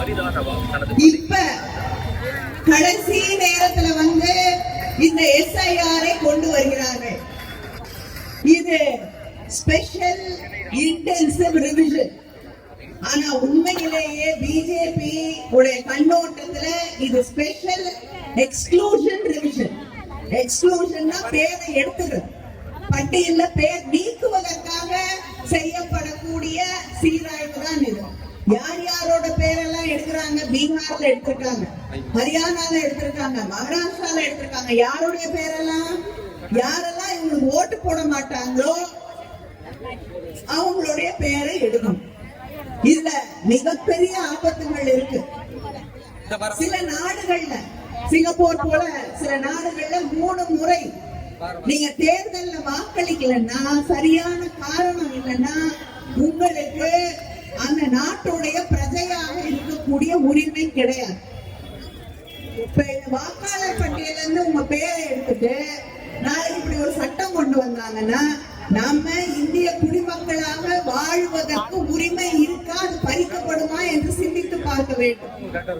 இப்ப கடைசி நேரத்துல வந்து இந்த எஸ்ஐஆரை கொண்டு வருகிறார்கள். இது ஸ்பெஷல் இன்டென்சிவ் ரிவிஷன் ஆனா உண்மையிலேயே பிஜேபி உடைய கண்ணோட்டத்துல இது ஸ்பெஷல் எக்ஸ்க்ளூஷன் ரிவிஷன் எக்ஸ்க்ளூஷன்னா பேரை எடுத்துக்கிறது பட்டியல்ல பேர் நீக்குவதற்காக செய்யப்படக்கூடிய சீராய்வு தான் இது. யார் பேரெல்லாம் எடுக்கிறாங்க பீகார்ல எடுத்திருக்காங்க ஹரியானால எடுத்திருக்காங்க மகாராஷ்டிரால எடுத்திருக்காங்க. யாருடைய பேரெல்லாம்? யாரெல்லாம் இவங்களுக்கு ஓட்டு போட மாட்டாங்களோ அவங்களுடைய பேரை எடுக்கணும். இதுல மிகப்பெரிய ஆபத்துகள் இருக்கு. சில நாடுகள்ல சிங்கப்பூர் போல சில நாடுகள்ல மூணு முறை நீங்க தேர்தல்ல வாக்களிக்கலன்னா சரியான காரணம் இல்லைன்னா உங்களுக்கு அந்த நாட்டுடைய இருக்கக்கூடிய உரிமை கிடையாது. இப்ப வாக்காளர் பட்டியல இருந்து உங்க பேரை எடுத்துட்டு நாளைக்கு இப்படி ஒரு சட்டம் கொண்டு வந்தாங்கன்னா நம்ம இந்திய குடிமக்களாக வாழ்வதற்கு உரிமை இருக்கா? அது பறிக்கப்படுமா என்று சிந்தித்து பார்க்க வேண்டும்.